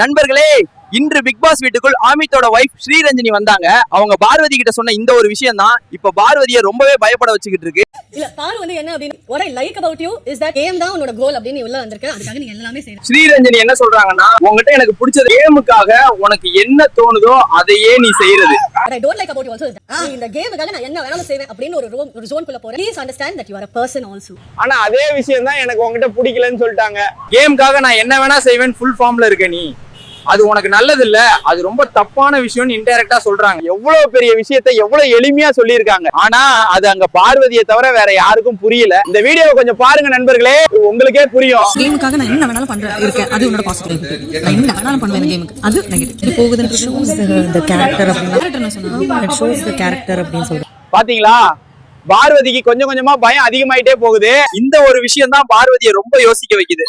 நண்பர்களே இன்று big pass வீட்டுக்குள் ஆமித்தோட ஒய்ஃப் ஸ்ரீரஞ்சனி வந்தாங்க. அவங்க பார்வதி கிட்ட சொன்ன இந்த ஒரு விஷயம் தான் இப்ப பார்வதியை ரொம்பவே பயப்பட வச்சுக்கிட்டு இருக்கு. இல்ல பாரு வந்து என்ன அப்படின்னு I like about you is that game தான் உன்னோட கோல் அப்படின்னு உள்ள வந்திருக்க. அதுக்காக நீ எல்லாமே செய்யற ஸ்ரீரஞ்சனி என்ன சொல்றாங்கன்னா உங்ககிட்ட எனக்கு பிடிச்சது கேமுக்காக உனக்கு என்ன தோணுதோ அதையே நீ செய்யறது. About you also is that நீ இந்த கேமுக்காக நான் என்ன வேணாலும் செய்வேன் அப்படின்னு ஒரு room ஒரு zone குள்ள போற please understand that you are a person also. ஆனா அதே விஷயம் தான் எனக்கு உங்ககிட்ட பிடிக்கலன்னு சொல்லிட்டாங்க. கேமுக்காக நான் என்ன வேணா செய்வேன் ஃபுல் ஃபார்ம்ல இருக்க நீ. அது உனக்கு நல்லது இல்ல அது ரொம்ப தப்பான விஷயம்னு இன்டைரக்டா சொல்றாங்க. எவ்வளவு பெரிய விஷயத்த எவ்வளவு எளிமையா சொல்லியிருக்காங்க. ஆனா அது அங்க பார்வதியை தவிர வேற யாருக்கும் புரியல. இந்த வீடியோவை கொஞ்சம் பாருங்க நண்பர்களே. உங்களுக்கே புரியும். கேமுக்காக நான் என்ன வேணாலும் பண்றேன் இருக்கேன். அது உன்னோட பாசிட்டிவ் நான் என்ன வேணாலும் பண்ணுவேன் கேமுக்கு அது நெகட்டிவ் இது போகுதுன்றது ஷோஸ் த கேரக்டர் அப்படின்னு கேரக்டர் அப்படின்னு சொல்றேன். பாத்தீங்களா? பார்வதிக்கு கொஞ்சம் கொஞ்சமா பயம் அதிகமாயிட்டே போகுது. இந்த ஒரு விஷயம் தான் பார்வதியை ரொம்ப யோசிக்க வைக்குது.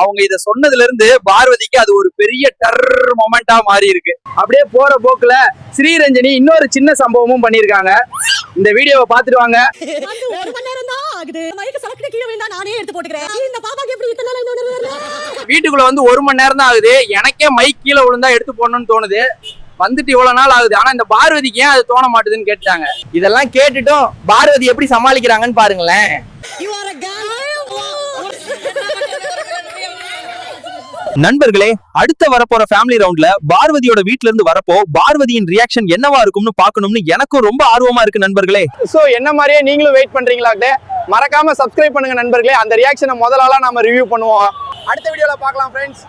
அவங்க இத சொன்னதுல இருந்து பார்வதிக்கு அது ஒரு பெரிய டர் மொமெண்டா மாறி இருக்கு அப்படியே போற போக்குல ஸ்ரீரஞ்சனி இன்னொரு சின்ன சம்பவமும் பண்ணிருக்காங்க இந்த வீடியோவை பாத்துட்டு வாங்க. அந்த ஒரு மணி நேரம் தான் ஆகுது மைக்கு சலக்கிட்ட கீழே விழுந்தா நானே எடுத்து போட்டுக்கிறேன். இந்த பாப்பாக்கு எப்படி இத்தனை நாள் இந்த உணர்வு வரல? வீட்டுக்குள்ள வந்து ஒரு மணி நேரம் தான் ஆகுது. எனக்கே மைக் கீழே விழுந்தா எடுத்து போடணும்னு தோணுது. வந்துட்டு இவ்வளவு நாள் ஆகுது. ஆனா இந்த பார்வதிக்கு ஏன் அது தோண மாட்டுதுன்னு கேட்டாங்க இதெல்லாம் கேட்டுட்டும் பார்வதி எப்படி சமாளிக்கிறாங்கன்னு பாருங்களேன். நண்பர்களே அடுத்த வரப்போற ஃபேமிலி ரவுண்ட்ல பார்வதியோட வீட்ல இருந்து வரப்போ பார்வதியின் ரியாக்ஷன் என்னவா இருக்கும்னு பார்க்கணும்னு எனக்கும் ரொம்ப ஆர்வமா இருக்கு நண்பர்களே. சோ என்ன மாதிரியே நீங்களும் வெயிட் பண்றீங்களாட்டே மறக்காம சப்ஸ்கிரைப் பண்ணுங்க நண்பர்களே. அந்த ரியாக்ஷனை முதலாளா நாம ரிவ்யூ பண்ணுவோம். அடுத்த வீடியோல பார்க்கலாம் ஃப்ரெண்ட்ஸ்